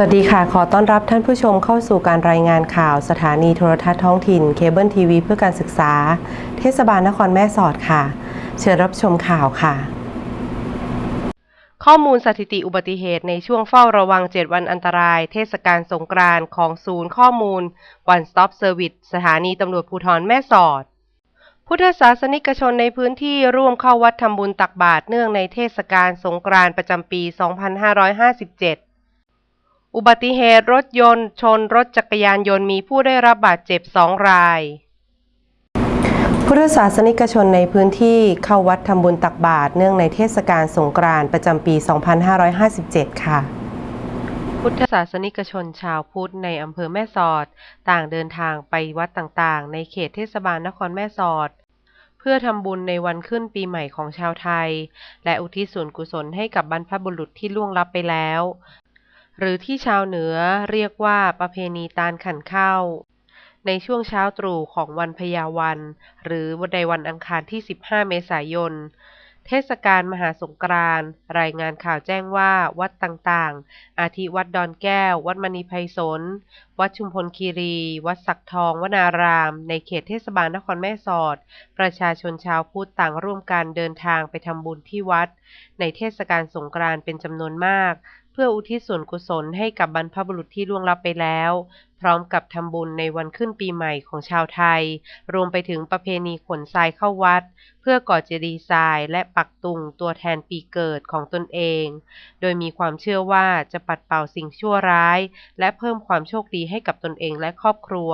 สวัสดีค่ะ ขอต้อนรับท่านผู้ชมเข้าสู่การรายงานข่าวสถานีโทรทัศน์ท้องถิ่นเคเบิลทีวีเพื่อการศึกษา เทศบาลนครแม่สอดค่ะ เชิญรับชมข่าวค่ะ ข้อมูลสถิติอุบัติเหตุในช่วงเฝ้าระวัง 7 วันอันตราย เทศกาลสงกรานต์ของศูนย์ข้อมูล One Stop Service สถานีตำรวจภูธรแม่สอด พุทธศาสนิกชนในพื้นที่ร่วมเข้าวัดทำบุญตักบาตรเนื่องในเทศกาลสงกรานต์ประจำปี 2557 อุบัติเหตุรถยนต์ ชนรถจักรยานยนต์มีผู้ได้รับบาดเจ็บ2ราย พุทธศาสนิกชนในพื้นที่เข้าวัดทำบุญตักบาตรเนื่องในเทศกาลสงกรานต์ประจำปี 2557 ค่ะพุทธศาสนิกชนชาวพุทธในอำเภอแม่สอด ต่างเดินทางไปวัดต่างๆ ในเขตเทศบาลนครแม่สอด เพื่อทำบุญในวันขึ้นปีใหม่ของชาวไทย และอุทิศส่วนกุศลให้กับบรรพบุรุษที่ล่วงลับไปแล้ว หรือที่ชาวเหนือเรียกว่าประเพณีตาลขันเข้า ในช่วงเช้าตรู่ของวันพยาวัน หรือวันในวันอังคารที่ 15 เมษายน เทศกาลมหาสงกรานต์รายงานข่าวแจ้งว่าวัดต่างๆ อาทิวัดดอนแก้ว วัดมณีไพศาลวัดชุมพลคีรี วัดสักทองวนาราม ในเขตเทศบาลนครแม่สอด ประชาชนชาวพุทธต่างร่วมกันเดินทางไปทำบุญที่วัด ในเทศกาลสงกรานต์เป็นจำนวนมาก พื่ออุทิศส่วนกุศลให้กับบรรพบุรุษที่ล่วงลับไปแล้ว พร้อมกับทำบุญในวันขึ้นปีใหม่ของชาวไทย รวมไปถึงประเพณีขนทรายเข้าวัด เพื่อก่อเจดีย์ทรายและปักตุงตัวแทนปีเกิดของตนเอง โดยมีความเชื่อว่าจะปัดเป่าสิ่งชั่วร้าย และเพิ่มความโชคดีให้กับตนเองและครอบครัว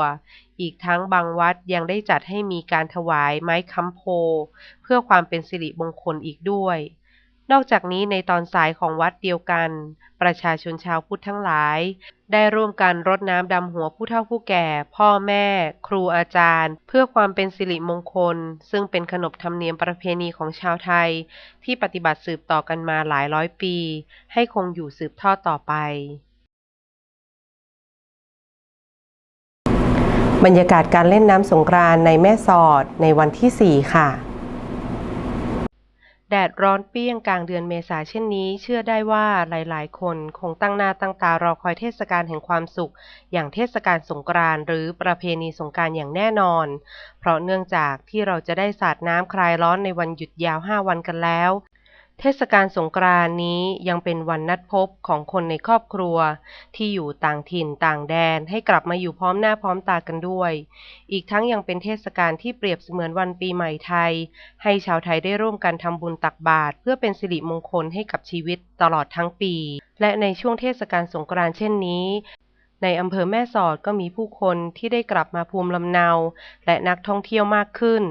อีกทั้งบางวัดยังได้จัดให้มีการถวายไม้ค้ำโพ เพื่อความเป็นสิริมงคลอีกด้วย นอกจากนี้ในตอนสายของวัดเดียวกัน ประชาชนชาวพุทธทั้งหลาย ได้ร่วมกันรดน้ำดำหัวผู้เฒ่าผู้แก่ พ่อแม่ ครูอาจารย์ เพื่อความเป็นสิริมงคล ซึ่งเป็นขนบธรรมเนียมประเพณีของชาวไทย ที่ปฏิบัติสืบต่อกันมาหลายร้อยปี ให้คงอยู่สืบทอดต่อไป บรรยากาศการเล่นน้ำสงกรานในแม่สอดในวันที่ 4 ค่ะ แดดร้อนเปรี้ยงกลางเดือนเมษาเช่นนี้ เชื่อได้ว่าหลายๆ คนคงตั้งหน้าตั้งตารอคอยเทศกาลแห่งความสุข อย่างเทศกาลสงกรานต์หรือประเพณีสงกรานต์อย่างแน่นอน เพราะเนื่องจากที่เราจะได้สาดน้ำคลายร้อนในวันหยุดยาว 5 วันกันแล้ว เทศกาลสงกรานต์นี้ยังเป็นวันนัดพบของคนในครอบครัว ที่อยู่ต่างถิ่นต่างแดนให้กลับมาอยู่พร้อมหน้าพร้อมตากันด้วย อีกทั้งยังเป็นเทศกาลที่เปรียบเสมือนวันปีใหม่ไทย ให้ชาวไทยได้ร่วมกันทำบุญตักบาตรเพื่อเป็นสิริมงคลให้กับชีวิตตลอดทั้งปี และในช่วงเทศกาลสงกรานต์เช่นนี้ในอำเภอแม่สอดก็มีผู้คนที่ได้กลับมาภูมิลำเนา และนักท่องเที่ยวมากขึ้น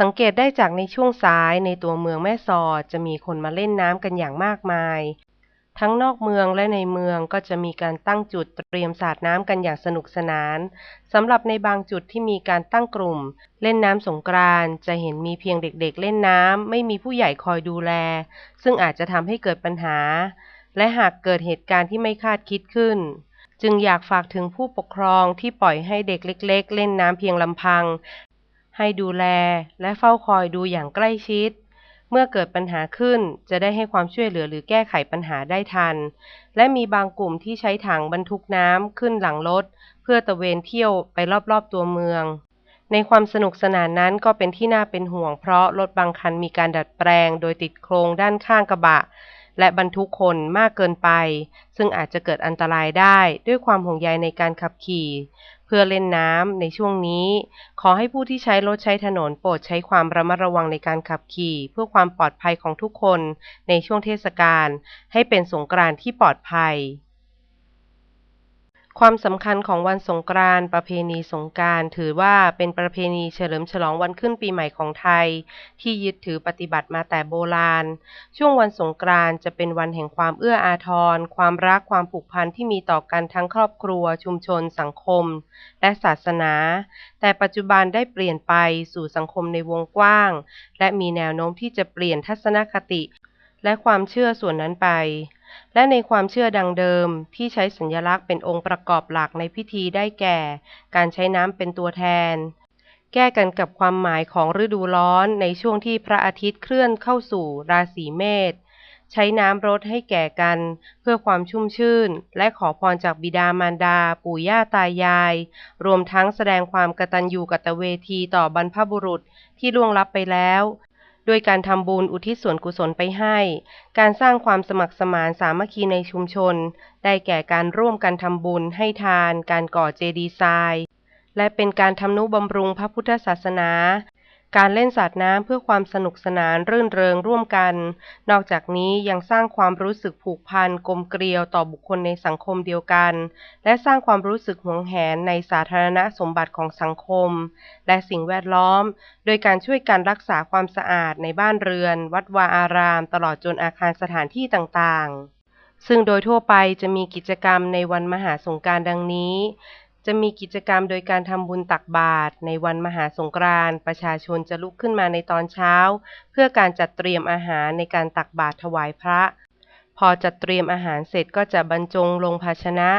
สังเกตได้จากในช่วงสายในตัวเมืองแม่สอดจะมีคนมาเล่นน้ำกันอย่างมากมาย ทั้งนอกเมืองและในเมืองก็จะมีการตั้งจุดเตรียมสาดน้ำกันอย่างสนุกสนานสำหรับในบางจุดที่มีการตั้งกลุ่ม เล่นน้ำสงกรานจะเห็นมีเพียงเด็กๆ เล่นน้ำไม่มีผู้ใหญ่คอยดูแล ซึ่งอาจจะทำให้เกิดปัญหา และหากเกิดเหตุการณ์ที่ไม่คาดคิดขึ้นจึงอยากฝากถึงผู้ปกครองที่ปล่อยให้เด็กเล็ก ๆ เล่นน้ำเพียงลำพัง ให้ดูแลและเฝ้าคอยดูอย่างใกล้ชิด เมื่อเกิดปัญหาขึ้นจะได้ให้ความช่วยเหลือหรือแก้ไขปัญหาได้ทัน และมีบางกลุ่มที่ใช้ถังบรรทุกน้ำขึ้นหลังรถ เพื่อตะเวนเที่ยวไปรอบๆตัวเมือง ในความสนุกสนานนั้นก็เป็นที่น่าเป็นห่วงเพราะรถบางคันมีการดัดแปลง โดยติดโครงด้านข้างกระบะและบรรทุกคนมากเกินไป ซึ่งอาจจะเกิดอันตรายได้ด้วยความห่วงใยในการขับขี่ พื่อเล่นน้ำในช่วงนี้ ขอให้ผู้ที่ใช้รถใช้ถนนโปรดใช้ความระมัดระวังในการขับขี่ เพื่อความปลอดภัยของทุกคนในช่วงเทศกาลให้เป็นสงกรานต์ที่ปลอดภัย ความสำคัญของวันสงกรานต์ประเพณีสงกรานต์ถือว่าเป็นประเพณีเฉลิมฉลองวันขึ้นปีใหม่ของไทย ที่ยึดถือปฏิบัติมาแต่โบราณ ช่วงวันสงกรานต์จะเป็นวันแห่งความเอื้ออาทร ความรักความผูกพันที่มีต่อกันทั้งครอบครัว ชุมชน สังคม และศาสนา แต่ปัจจุบันได้เปลี่ยนไปสู่สังคมในวงกว้าง และมีแนวโน้มที่จะเปลี่ยนทัศนคติ และความเชื่อส่วนนั้นไป และในความเชื่อดังเดิมที่ใช้สัญลักษณ์เป็นองค์ประกอบหลักในพิธีได้แก่ การใช้น้ำเป็นตัวแทน แก้กันกับความหมายของฤดูร้อนในช่วงที่พระอาทิตย์เคลื่อนเข้าสู่ราศีเมษใช้น้ำรดให้แก่กัน เพื่อความชุ่มชื่น และขอพรจากบิดามารดา ปู่ย่าตายาย รวมทั้งแสดงความกตัญญูกตเวทีต่อบรรพบุรุษที่ล่วงลับไปแล้ว ด้วยการทำบุญอุทิศส่วนกุศลไปให้ การสร้างความสมัครสมานสามัคคีในชุมชน ได้แก่การร่วมกันทำบุญให้ทาน การก่อเจดีย์ทราย และเป็นการทำนุบำรุงพระพุทธศาสนา การเล่นสาดน้ำเพื่อความสนุกสนานรื่นเริงร่วมกัน นอกจากนี้ยังสร้างความรู้สึกผูกพันกลมเกลียวต่อบุคคลในสังคมเดียวกัน และสร้างความรู้สึกหวงแหนในสาธารณสมบัติของสังคม และสิ่งแวดล้อม โดยการช่วยกันรักษาความสะอาดในบ้านเรือน วัดวาอาราม ตลอดจนอาคารสถานที่ต่างๆซึ่งโดยทั่วไปจะมีกิจกรรมในวันมหาสงกานต์ดังนี้ จะมีกิจกรรมโดยการทำบุญตักบาตรในวันมหาสงกรานต์ประชาชนจะลุกขึ้นมาในตอนเช้า เพื่อการจัดเตรียมอาหารในการตักบาตรถวายพระ พอจัดเตรียมอาหารเสร็จก็จะบรรจงลงภาชนะ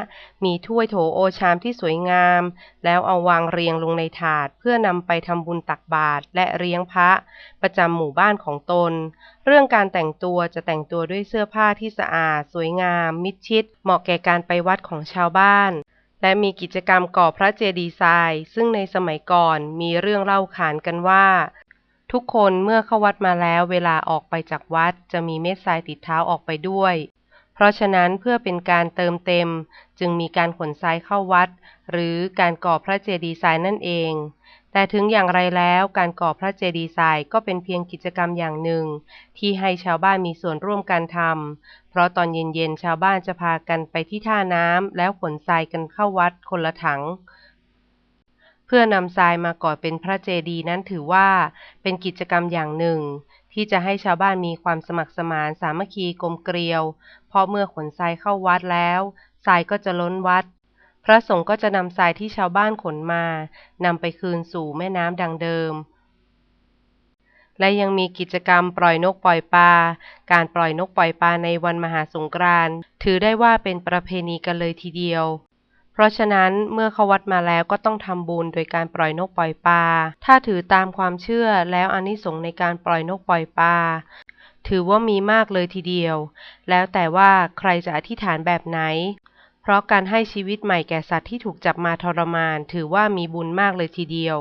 มีถ้วยโถโอชามที่สวยงาม แล้วเอาวางเรียงลงในถาด เพื่อนำไปทำบุญตักบาตรและเลี้ยงพระ ประจำหมู่บ้านของตน เรื่องการแต่งตัวจะแต่งตัวด้วยเสื้อผ้าที่สะอาด สวยงาม มิดชิด เหมาะแก่การไปวัดของชาวบ้าน และมีกิจกรรมก่อพระเจดีย์ทราย ซึ่งในสมัยก่อนมีเรื่องเล่าขานกันว่า ทุกคนเมื่อเข้าวัดมาแล้วเวลาออกไปจากวัดจะมีเม็ดทรายติดเท้าออกไปด้วย เพราะฉะนั้นเพื่อเป็นการเติมเต็ม จึงมีการขนทรายเข้าวัด หรือการก่อพระเจดีย์ทรายนั่นเอง แต่ถึงอย่างไรแล้วการก่อพระเจดีย์ทรายก็เป็นเพียงกิจกรรมอย่างหนึ่ง ที่ให้ชาวบ้านมีส่วนร่วมกันทำ ราะตอนเย็นๆ ชาวบ้านจะพากันไปที่ท่าน้ำแล้วขนทรายกันเข้าวัดคนละถัง เพื่อนำทรายมาก่อเป็นพระเจดีย์นั้นถือว่าเป็นกิจกรรมอย่างหนึ่ง ที่จะให้ชาวบ้านมีความสมัครสมานสามัคคีกลมเกลียว เพราะเมื่อขนทรายเข้าวัดแล้วทรายก็จะล้นวัด พระสงฆ์ก็จะนำทรายที่ชาวบ้านขนมานำไปคืนสู่แม่น้ำดังเดิม และยังมีกิจกรรมปล่อยนกปล่อยปลา การปล่อยนกปล่อยปลาในวันมหาสงกรานต์ถือได้ว่าเป็นประเพณีกันเลยทีเดียว เพราะฉะนั้นเมื่อเข้าวัดมาแล้วก็ต้องทำบุญโดยการปล่อยนกปล่อยปลา ถ้าถือตามความเชื่อแล้วอานิสงส์ในการปล่อยนกปล่อยปลาถือว่ามีมากเลยทีเดียว แล้วแต่ว่าใครจะอธิษฐานแบบไหน เพราะการให้ชีวิตใหม่แก่สัตว์ที่ถูกจับมาทรมาน ถือว่ามีบุญมากเลยทีเดียว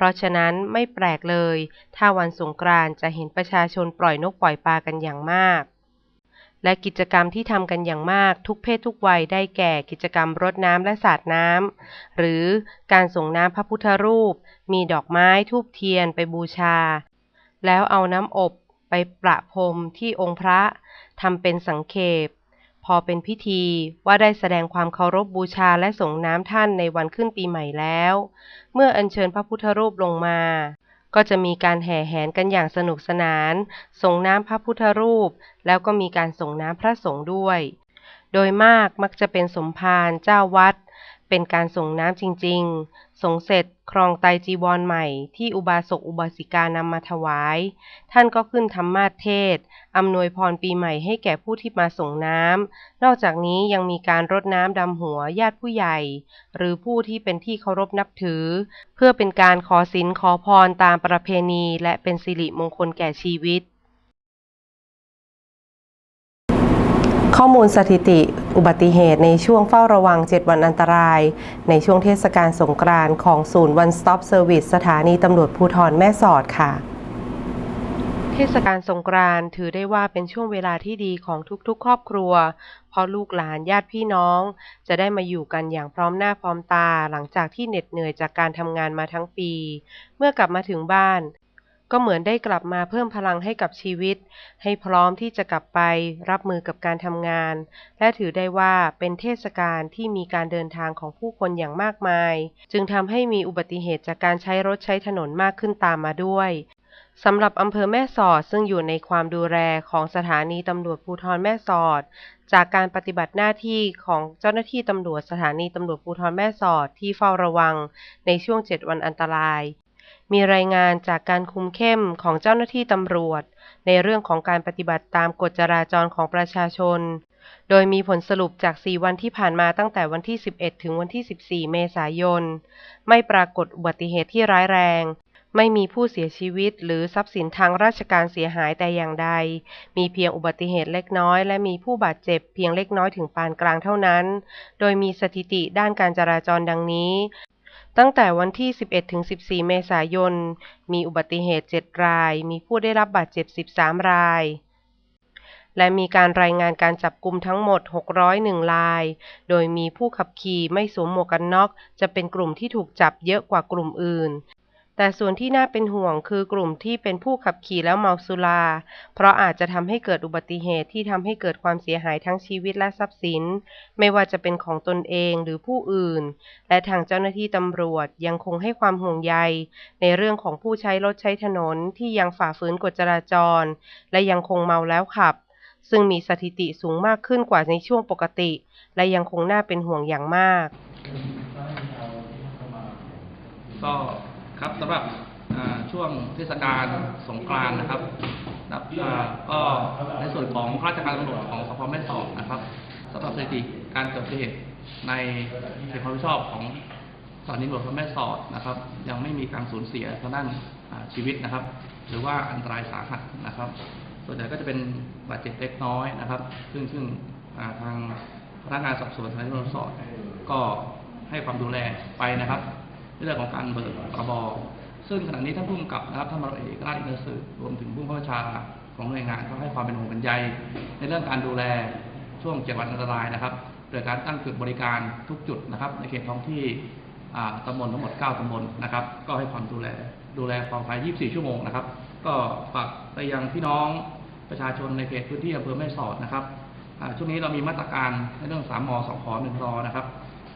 เพราะฉะนั้นไม่แปลกเลย ถ้าวันสงกรานต์จะเห็นประชาชนปล่อยนกปล่อยปลากันอย่างมาก และกิจกรรมที่ทำกันอย่างมากทุกเพศทุกวัยได้แก่กิจกรรมรดน้ำและสาดน้ำหรือการส่งน้ำพระพุทธรูป มีดอกไม้ทูบเทียนไปบูชา แล้วเอาน้ำอบไปประพรมที่องค์พระทำเป็นสังเขป อเป็นพิธีว่าได้แสดงความเคารพบูชาและส่งน้ำท่านในวันขึ้นปีใหม่แล้ว เมื่ออัญเชิญพระพุทธรูปลงมา ก็จะมีการแห่แหนกันอย่างสนุกสนาน ส่งน้ำพระพุทธรูป แล้วก็มีการส่งน้ำพระสงฆ์ด้วย โดยมากมักจะเป็นสมภารเจ้าวัด เป็นการส่งน้ำจริงๆส่งเสร็จครองไตจีวรใหม่ที่อุบาสกอุบาสิกานำมาถวาย ท่านก็ขึ้นธรรมาเทศ อำนวยพรปีใหม่ให้แก่ผู้ที่มาส่งน้ำ นอกจากนี้ยังมีการรดน้ำดำหัวญาติผู้ใหญ่ หรือผู้ที่เป็นที่เคารพนับถือ เพื่อเป็นการขอสินขอพรตามประเพณีและเป็นสิริมงคลแก่ชีวิต ข้อมูลสถิติ อุบัติเหตุในช่วงเฝ้าระวัง 7 วันอันตราย ในช่วงเทศกาลสงกรานต์ของศูนย์ One Stop Service สถานีตำรวจภูธรแม่สอดค่ะเทศกาลสงกรานต์ถือได้ว่าเป็นช่วงเวลาที่ดีของทุกๆ ครอบครัว เพราะลูกหลานญาติพี่น้อง จะได้มาอยู่กันอย่างพร้อมหน้าพร้อมตาหลังจากที่เหน็ดเหนื่อยจากการทำงานมาทั้งปี เมื่อกลับมาถึงบ้าน ก็เหมือนได้กลับมาเพิ่มพลังให้กับชีวิต ให้พร้อมที่จะกลับไปรับมือกับการทำงาน และถือได้ว่าเป็นเทศกาลที่มีการเดินทางของผู้คนอย่างมากมาย จึงทำให้มีอุบัติเหตุจากการใช้รถใช้ถนนมากขึ้นตามมาด้วยสำหรับอำเภอแม่สอดซึ่งอยู่ในความดูแลของสถานีตำรวจภูธรแม่สอด จากการปฏิบัติหน้าที่ของเจ้าหน้าที่ตำรวจสถานีตำรวจภูธรแม่สอดที่เฝ้าระวังในช่วง 7 วันอันตราย มีรายงานจากการคุมเข้มของเจ้าหน้าที่ตำรวจ ในเรื่องของการปฏิบัติตามกฎจราจรของประชาชน โดยมีผลสรุปจาก 4 วันที่ผ่านมาตั้งแต่วันที่ 11 ถึงวันที่ 14 เมษายน ไม่ปรากฏอุบัติเหตุที่ร้ายแรง ไม่มีผู้เสียชีวิตหรือทรัพย์สินทางราชการเสียหายแต่อย่างใด มีเพียงอุบัติเหตุเล็กน้อย และมีผู้บาดเจ็บเพียงเล็กน้อยถึงปานกลางเท่านั้น โดยมีสถิติด้านการจราจรดังนี้ ตั้งแต่วันที่ 11 ถึง 14 เมษายน มีอุบัติเหตุ 7 ราย มีผู้ได้รับบาดเจ็บ 13 ราย และมีการรายงานการจับกลุ่มทั้งหมด 601 ราย โดยมีผู้ขับขี่ไม่สวมหมวกกันน็อก จะเป็นกลุ่มที่ถูกจับเยอะกว่ากลุ่มอื่น แต่ส่วนที่น่าเป็นห่วงคือกลุ่มที่เป็นผู้ขับขี่แล้วเมาสุรา เพราะอาจจะทำให้เกิดอุบัติเหตุที่ทำให้เกิดความเสียหายทั้งชีวิตและทรัพย์สิน ไม่ว่าจะเป็นของตนเองหรือผู้อื่น และทางเจ้าหน้าที่ตำรวจยังคงให้ความห่วงใย ในเรื่องของผู้ใช้รถใช้ถนนที่ยังฝ่าฝืนกฎจราจร และยังคงเมาแล้วขับ ซึ่งมีสถิติสูงมากขึ้นกว่าในช่วงปกติ และยังคงน่าเป็นห่วงอย่างมากก็ ครับสำหรับช่วงเทศกาลสงกรานต์นะครับนะก็ในส่วนของข้าราชการตำรวจของสพแม่สอดนะครับสำหรับสถิติการเกิดเหตุในเขตความรับผิดชอบของสถานีตำรวจแม่สอดนะครับ ยังไม่มีการสูญเสียทางด้านอ่าชีวิตนะครับ หรือว่าอันตรายสาหัสนะครับ ส่วนใหญ่ก็จะเป็นบาดเจ็บเล็กน้อยนะครับ ซึ่งซึ่งทางพนักงานสอบสวนสถานีตำรวจสอดก็ให้ความดูแลไปนะครับ เรื่องของการเบิกพรบซึ่งขณะนี้ท่านผู้กำกับนะครับท่านมรเอกราชอินทรสืบรวมถึงผู้บังคับบัญชาของหน่วยงานก็ให้ความเป็นห่วงเป็นใยในเรื่องการดูแลช่วงเจ็ดวันอันตรายนะครับ โดยการตั้งจุดบริการทุกจุดนะครับ ในเขตท้องที่ตำบลทั้งหมด 9ตำบลนะครับ ก็ให้ความดูแลดูแลความปลอดภัย 24 ชั่วโมงนะครับ ก็ฝากไปยังพี่น้องประชาชนในเขตพื้นที่อำเภอแม่สอดนะครับช่วงนี้เรามีมาตรการในเรื่อง3ม2ขอ1รอนะครับ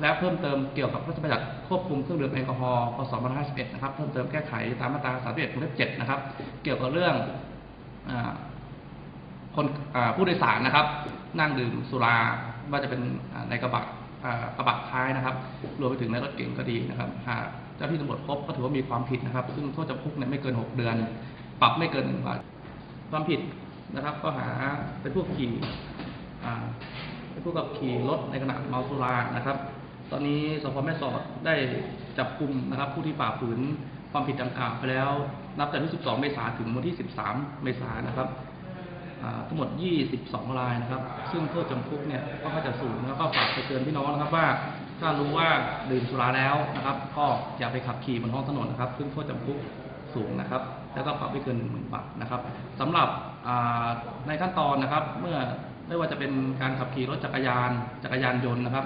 และเพิ่มเติมเกี่ยวกับพระราชบัญญัติควบคุมเครื่องดื่มแอลกอฮอล์พศ2551นะครับ เพิ่มเติมแก้ไขตามมาตรา31วงเล็บ7นะครับ เกี่ยวกับเรื่องอคนผู้โดยสารนะครับ นั่งดื่มสุราว่าจะเป็นในกระบะกระบะท้ายนะครับ รวมไปถึงในรถเก๋งก็ดีนะครับ หากเจ้าที่ตำรวจพบก็ถือว่ามีความผิดนะครับ ซึ่งโทษจำคุกเนี่ยไม่เกิน 6 เดือน ปรับไม่เกินหนึ่งบาท ความผิดนะครับ ก็หาเป็นผู้ขี่เป็นผู้ขับขี่รถในขณะเมาสุรานะครับ อนนี้สพแม่สอดได้จับกลุ่มนะครับ ผู้ที่ฝ่าฝืนความผิดดังกล่าวไปแล้ว นับแต่วันที่12 เมษายนถึงวันที่ 13 เมษายนนะครับทั้งหมด 22 รายนะครับ ซึ่งโทษจำคุกเนี่ยก็จะสูงแล้วก็ฝากไปเตือนพี่น้องนะครับว่าถ้ารู้ว่าดื่มสุราแล้วนะครับ ก็อย่าไปขับขี่บนท้องถนนนะครับ ซึ่งโทษจำคุกสูงนะครับ แล้วก็ปรับไม่เกิน 1 0,000 บาทนะครับสำหรับในขั้นตอนนะครับ เมื่อไม่ว่าจะเป็นการขับขี่รถจักรยาน จักรยานยนต์นะครับ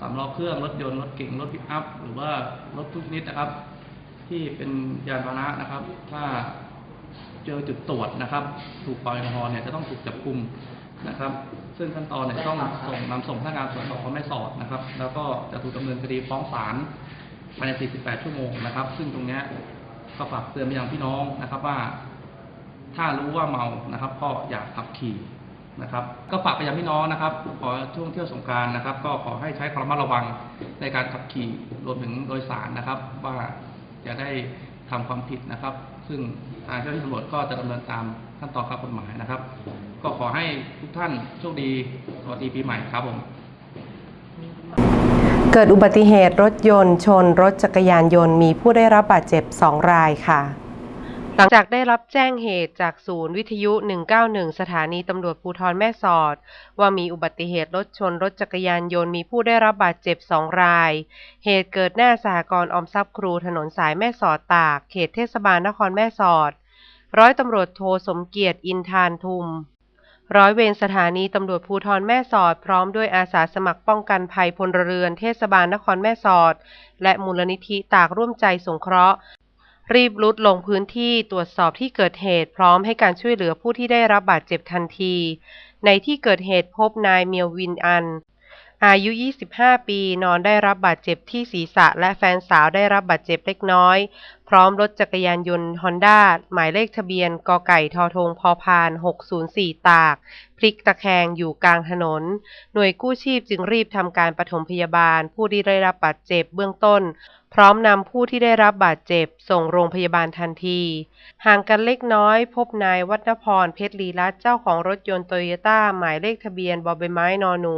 สามล้อเครื่องรถยนต์รถเก๋งรถปิกอัพ หรือว่ารถทุกชนิดนะครับ ที่เป็นยานพาหนะนะครับ ถ้าเจอจุดตรวจนะครับ ถูกปล่อยแอลกอฮอล์เนี่ยจะต้องถูกจับกุมนะครับ ซึ่งขั้นตอนเนี่ยต้องส่งนำส่งพนักงานสวนสอบพแม่สอดนะครับ แล้วก็จะถูกดำเนินคดีฟ้องศาลภายใน 48 ชั่วโมงนะครับ ซึ่งตรงเนี้ยก็ฝากเตือนไปยังพี่น้องนะครับว่า ถ้ารู้ว่าเมานะครับ ก็อย่าขับขี่ นะครับก็ฝากไปยังพี่น้องนะครับ ขอช่วงเที่ยวสงการนะครับ ก็ขอให้ใช้ความระมัดระวังในการขับขี่รวมถึงโดยสารนะครับ ว่าจะได้ทำความผิดนะครับ ซึ่งทางเจ้าหน้าที่ตำรวจก็จะดำเนินตามขั้นตอนข้อกฎหมายนะครับ ก็ขอให้ทุกท่านโชคดีสวัสดีปีใหม่ครับผมเกิดอุบัติเหตุรถยนต์ ชนรถจักรยานยนต์มีผู้ได้รับบาดเจ็บ 2 รายค่ะ หลังจากได้รับแจ้งเหตุจากศูนย์วิทยุ 191 สถานีตำรวจภูธรแม่สอด ว่ามีอุบัติเหตุรถชนรถจักรยานยนต์มีผู้ได้รับบาดเจ็บ 2 ราย เหตุเกิดหน้าสหกรณ์ออมทรัพย์ครูถนนสายแม่สอดตาก เขตเทศบาลนครแม่สอด ร้อยตำรวจโทสมเกียรติอินทานทุม ร้อยเวรสถานีตำรวจภูธรแม่สอด พร้อมด้วยอาสาสมัครป้องกันภัยพลเรือนเทศบาลนครแม่สอด และมูลนิธิตากร่วมใจสงเคราะห์ รีบรุดลงพื้นที่ตรวจสอบที่เกิดเหตุพร้อมให้การช่วยเหลือผู้ที่ได้รับบาดเจ็บทันที ในที่เกิดเหตุพบนายเมียววินอัน อายุ 25 ปีนอนได้รับบาดเจ็บที่ศีรษะและแฟนสาวได้รับบาดเจ็บเล็กน้อย พร้อมรถจักรยานยนต์ฮอนด้าหมายเลขทะเบียนกไก่ทอทงพอพาน 604 ตาก พลิกตะแคงอยู่กลางถนน หน่วยกู้ชีพจึงรีบทำการปฐมพยาบาล ผู้ที่ได้รับบาดเจ็บเบื้องต้น พร้อมนำผู้ที่ได้รับบาดเจ็บส่งโรงพยาบาลทันที ห่างกันเล็กน้อยพบนายวัฒนพรเพชรลีรัตน์เจ้าของรถยนต์โตโยต้าหมายเลขทะเบียนบอใบไม้นอหนู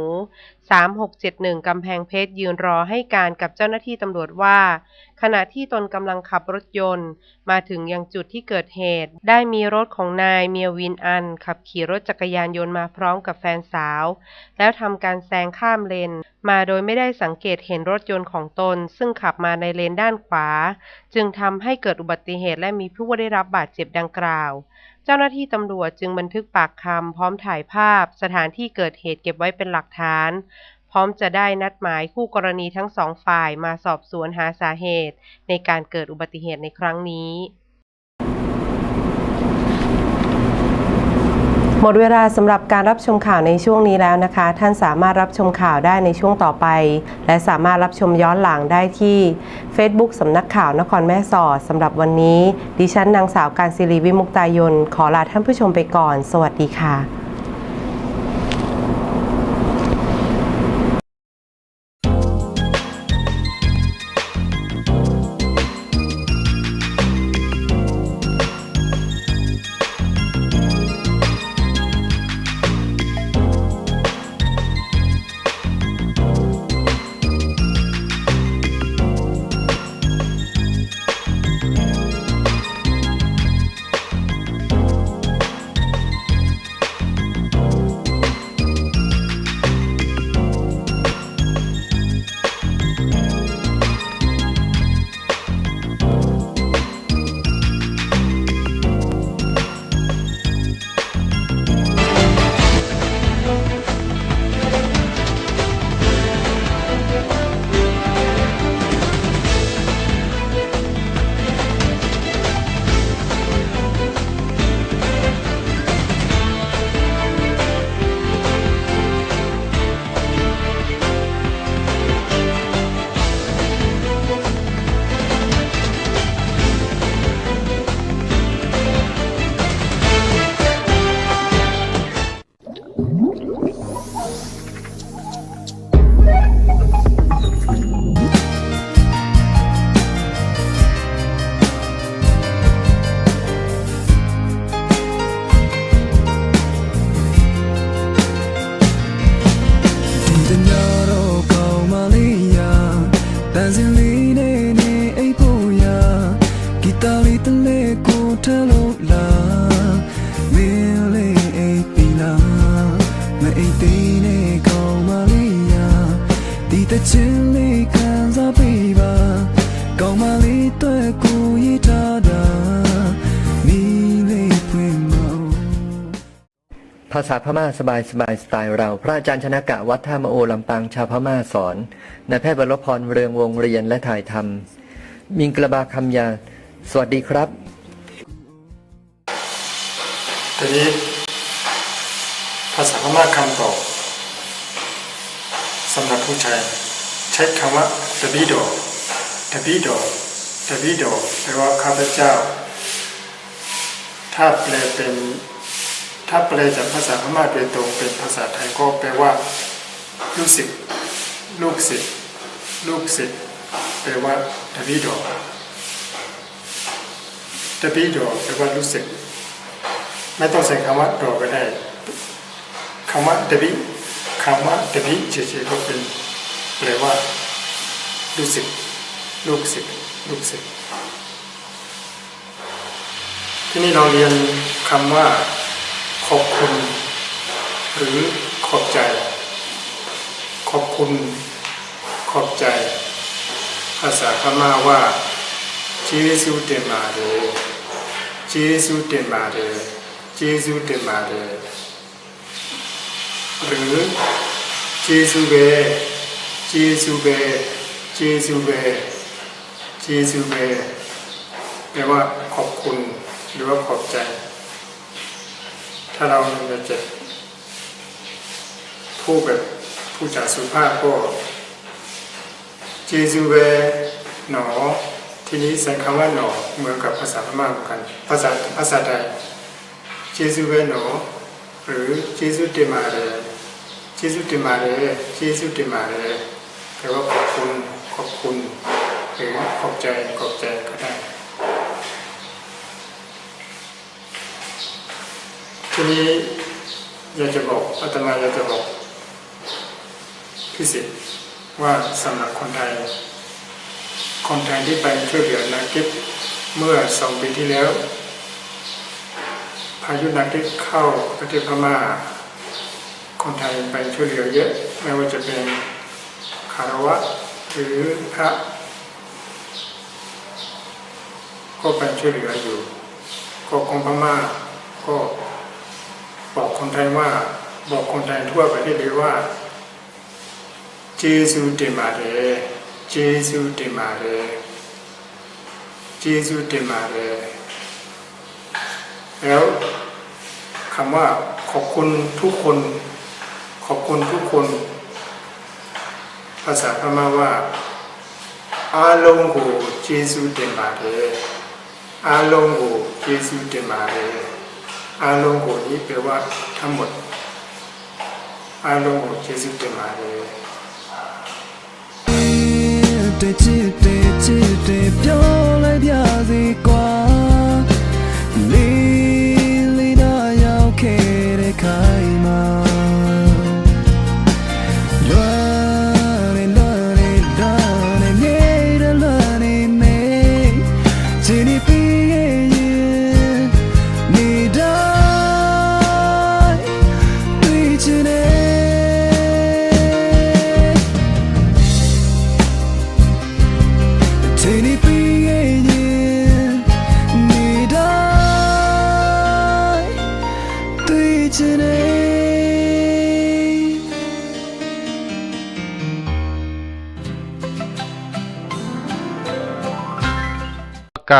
3671 กำแพงเพชรยืนรอให้การกับเจ้าหน้าที่ตำรวจว่า ขณะที่ตนกำลังขับรถยนต์ มาถึงยังจุดที่เกิดเหตุ ได้มีรถของนายเมียวินอัน ขับขี่รถจักรยานยนต์มาพร้อมกับแฟนสาว แล้วทำการแซงข้ามเลน มาโดยไม่ได้สังเกตเห็นรถยนต์ของตน ซึ่งขับมาในเลนด้านขวา จึงทำให้เกิดอุบัติเหตุและมีผู้ได้รับบาดเจ็บดังกล่าว เจ้าหน้าที่ตำรวจจึงบันทึกปากคำพร้อมถ่ายภาพ สถานที่เกิดเหตุเก็บไว้เป็นหลักฐาน พร้อมจะได้นัดหมายคู่กรณีทั้งสองฝ่ายมาสอบสวนหาสาเหตุ ในการเกิดอุบัติเหตุในครั้งนี้ หมดเวลาสำหรับการรับชมข่าวในช่วงนี้แล้วนะคะ ท่านสามารถรับชมข่าวได้ในช่วงต่อไป และสามารถรับชมย้อนหลังได้ที่ Facebook สำนักข่าวนครแม่สอดสำหรับวันนี้ ดิฉันนางสาวการศิริวิมุกตายนขอลาท่านผู้ชมไปก่อน สวัสดีค่ะ ภาษาพม่าสบายสบายสไตล์เรา พระอาจารย์ชนะกะวัดท่ามโอลำปางชาวพม่าสอนนายแพทย์บรพรเรืองวงเรียนและถ่ายทำมิงกระบาคำยา สวัสดีครับ ทีนี้ภาษาพม่าคำตอบสำหรับผู้ชายใช้คำว่าตบิโดตบิโดตบิโดแปลว่าข้าพเจ้า ถ้าแปลเป็น ถ้าแปลจากภาษาพม่าโดยตรงเป็นภาษาไทยก็แปลว่า ลูกศิษย์ลูกศิษย์ลูกศิษย์แปลว่าตบิโดตบิโดแปลว่าลูกศิษย์ไม่ต้องใช้คำว่าดอก็ได้คำว่าดบิคำว่าดบิเฉยๆก็เป็นแปลว่า ลูกศิษย์ลูกศิษย์ลูกศิษย์ที่นี่เราเรียนคำว่า หรือขอบใจ ขอบคุณ ขอบใจ ภาษาพม่าว่าเจสุเตมาเดเจสุเตมาเดเจสุเตมาเดหรือเจสุเบเจสุเบเจสุเบเจสุเบแปลว่าขอบคุณหรือว่าขอบใจ ถ้าเราจะเจ็บ พูดแบบผู้จาสุภาพก็เจซูเวหนอ ทีนี้ใส่คำว่าหนอเหมือนกับภาษาพม่าเหมือนกัน ภาษาภาษาไทยเจซูเวหนอ หรือเจซูเตมาเรเจซูเตมาเรเจซูเตมาเรแปลว่าขอบคุณขอบคุณหรือขอบใจขอบใจก็ได้ทีนี้อยากจะบอกอาตมาอยากจะบอก พิเศษว่าสำหรับคนไทย คนไทยที่ไปช่วยเหลือนักเก็ตเมื่อสองปีที่แล้ว พายุนักเก็ตเข้าประเทศพม่า คนไทยไปช่วยเหลือเยอะไม่ว่าจะเป็นคารวะหรือพระก็ไปช่วยเหลืออยู่ ก็กองพม่าก็บอกคนไทยว่าบอกคนไทยทั่วประเทศเลยว่า เจซูเตมาเรเจซูเตมาเรเจซูเตมาเรแล้วคำว่าขอบคุณทุกคน ขอบคุณทุกคน ภาษาพม่าว่าอาลงကိုကျေးဇူးတင်ပါတယ်အားလုံးကိုကျေးဇူးတင်ပါတယ်အားလုံးကိုဒီแปลว่าทั้งหมดအားလုံးကိုကျေးဇူးတင်ပါတယ် တဲ့ချစ်တဲ့ချစ်တဲ့ပြောလိုက်ပြစီကွာ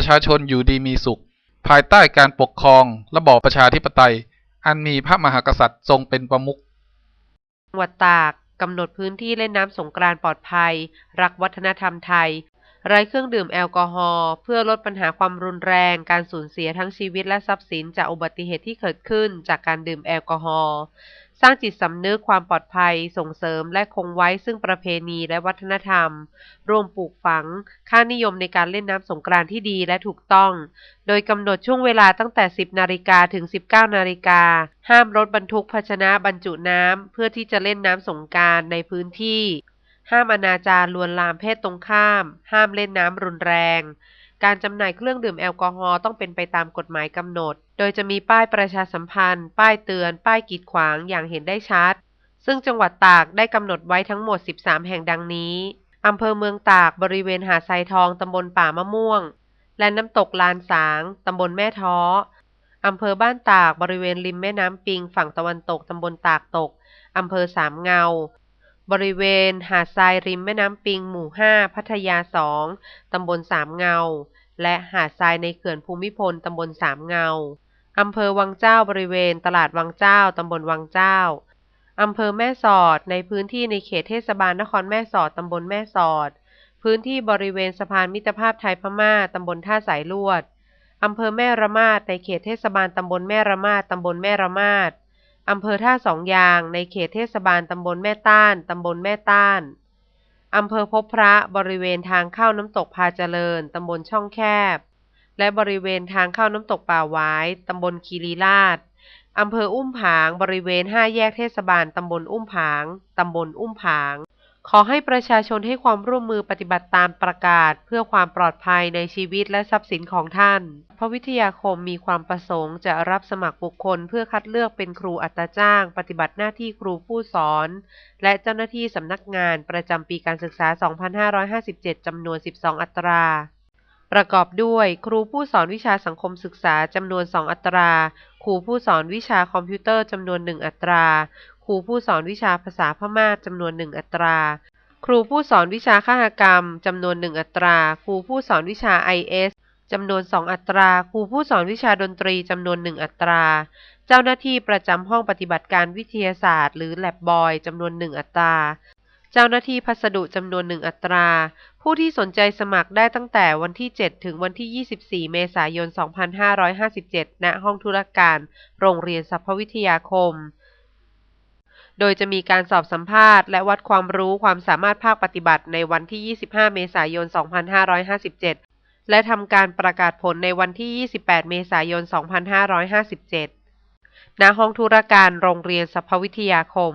ประชาชนอยู่ดีมีสุข ภายใต้การปกครองระบอบประชาธิปไตย อันมีพระมหากษัตริย์ทรงเป็นประมุขจังหวัดตากกำหนดพื้นที่เล่นน้ำสงกรานต์ปลอดภัย รักวัฒนธรรมไทยไร้เครื่องดื่มแอลกอฮอล์เพื่อลดปัญหาความรุนแรง การสูญเสียทั้งชีวิตและทรัพย์สินจากอุบัติเหตุที่เกิดขึ้นจากการดื่มแอลกอฮอล์ สร้างจิตสำนึกความปลอดภัย ส่งเสริมและคงไว้ซึ่งประเพณีและวัฒนธรรมร่วมปลูกฝัง ค่านิยมในการเล่นน้ำสงกรานที่ดีและถูกต้อง โดยกำหนดช่วงเวลาตั้งแต่ 10 นาฬิกาถึง 19 นาฬิกา ห้ามรถบรรทุกภาชนะบรรจุน้ำ เพื่อที่จะเล่นน้ำสงกรารในพื้นที่ ห้ามอนาจารลวนลามเพศตรงข้าม ห้ามเล่นน้ำรุนแรง การจำหน่ายเครื่องดื่มแอลกอฮอล์ต้องเป็นไปตามกฎหมายกำหนด โดยจะมีป้ายประชาสัมพันธ์ ป้ายเตือน ป้ายกีดขวางอย่างเห็นได้ชัด ซึ่งจังหวัดตากได้กำหนดไว้ทั้งหมด 13 แห่งดังนี้ อำเภอเมืองตากบริเวณหาดทรายทองตำบลป่ามะม่วง และน้ำตกลานสางตำบลแม่ท้ออำเภอบ้านตากบริเวณริมแม่น้ำปิง ฝั่งตะวันตกตำบลตากตกอำเภอสามเงา บริเวณหาดทรายริมแม่น้ำปิง หมู่ 5 พัทยา2ตำบลสามเงา และหาดทรายในเขื่อนภูมิพลตำบลสามเงา อำเภอวังเจ้าบริเวณ ตลาดวังเจ้า ตำบลวังเจ้า อำเภอแม่สอด ในพื้นที่ในเขตเทศบาลนครแม่สอด ตำบลแม่สอด พื้นที่บริเวณสะพานมิตรภาพไทยพม่า ตำบลท่าสายลวด อำเภอแม่ระมาด ในเขตเทศบาลตำบลแม่ระมาด ตำบลแม่ระมาด อำเภอท่าสองยาง ในเขตเทศบาลตำบลแม่ต้าน ตำบลแม่ต้าน อำเภอพบพระ บริเวณทางเข้าน้ำตกพาเจริญ ตำบลช่องแคบ และบริเวณทางเข้าน้ำตกป่าหวาย ตำบลคีรีลาดอำเภออุ้มผาง บริเวณห้าแยกเทศบาล ตำบลอุ้มผาง ตำบลอุ้มผาง ขอให้ประชาชนให้ความร่วมมือปฏิบัติตามประกาศ เพื่อความปลอดภัยในชีวิตและทรัพย์สินของท่าน พระวิทยาคมมีความประสงค์จะรับสมัครบุคคล เพื่อคัดเลือกเป็นครูอัตราจ้าง ปฏิบัติหน้าที่ครูผู้สอน และเจ้าหน้าที่สำนักงานประจำปีการศึกษา 2557 จำนวน 12 อัตรา ประกอบด้วย ครูผู้สอนวิชาสังคมศึกษาจำนวน 2 อัตรา ครูผู้สอนวิชาคอมพิวเตอร์จำนวน 1 อัตรา ครูผู้สอนวิชาภาษาพม่าจำนวน 1 อัตรา ครูผู้สอนวิชาคหกรรมจำนวน 1 อัตรา ครูผู้สอนวิชา IS จำนวน 2 อัตรา ครูผู้สอนวิชาดนตรีจำนวน 1 อัตรา เจ้าหน้าที่ประจำห้องปฏิบัติการวิทยาศาสตร์ หรือ Lab Boy จำนวน 1 อัตรา เจ้าหน้าที่พัสดุจำนวน1อัตรา ผู้ที่สนใจสมัครได้ตั้งแต่วันที่ 7 ถึงวันที่ 24 เมษายน 2557 ณ ห้องธุรการ โรงเรียนสรรพวิทยาคม โดยจะมีการสอบสัมภาษณ์และวัดความรู้ความสามารถภาคปฏิบัติในวันที่ 25 เมษายน 2557 และทำการประกาศผลในวันที่ 28 เมษายน 2557 ณ ห้องธุรการ โรงเรียนสรรพวิทยาคม